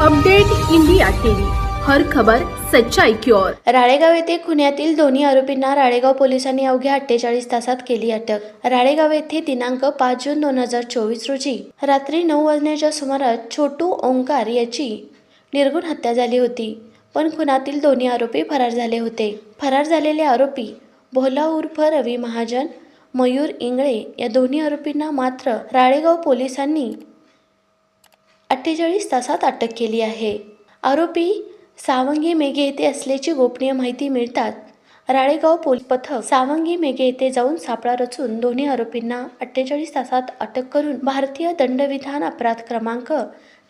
Update India TV. हर खबर सच्चाई की ओर. राळेगाव येथे खुन्यातील दोन्ही आरोपींना राळेगाव पोलिसांनी अवघ्या अठ्ठेचाळीस तासात केली अटक. राळेगाव येथे दिनांक पाच जून दोन हजार चोवीस रोजी रात्री नऊ वाजण्याच्या सुमारास छोटू ओंकार याची निर्गुण हत्या झाली होती. पण खुनातील दोन्ही आरोपी फरार झाले होते. फरार झालेले आरोपी भोला उर्फ रवी महाजन मयूर इंगळे या दोन्ही आरोपींना मात्र राळेगाव पोलिसांनी अठ्ठेचाळीस तासात अटक केली आहे. आरोपी सावंगी मेघे येथे असल्याची गोपनीय माहिती मिळतात राळेगाव पोलीस पथक सावंगी मेघे येथे जाऊन सापळा रचून दोन्ही आरोपींना अठ्ठेचाळीस तासात अटक करून भारतीय दंडविधान अपराध क्रमांक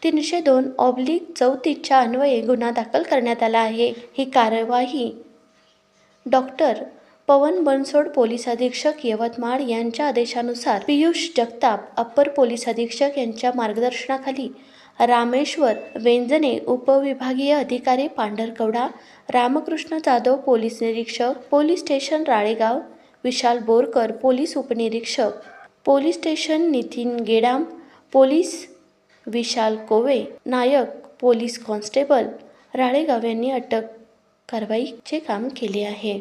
तीनशे दोन ऑब्लिक चौतीसच्या अन्वये गुन्हा दाखल करण्यात आला आहे. ही कार्यवाही डॉक्टर पवन बनसोड पोलीस अधीक्षक यवतमाळ यांच्या आदेशानुसार पियुष जगताप अप्पर पोलीस अधीक्षक यांच्या मार्गदर्शनाखाली रामेश्वर वेंजने उपविभागीय अधिकारी पांढरकवडा रामकृष्ण जाधव पोलीस निरीक्षक police station Ralegaon Vishal Borkar police उपनिरीक्षक police station Nitin Gedam police Vishal Kove नायक पोलीस कॉन्स्टेबल राळेगाव यांनी अटक कारवाईचे काम केले आहे.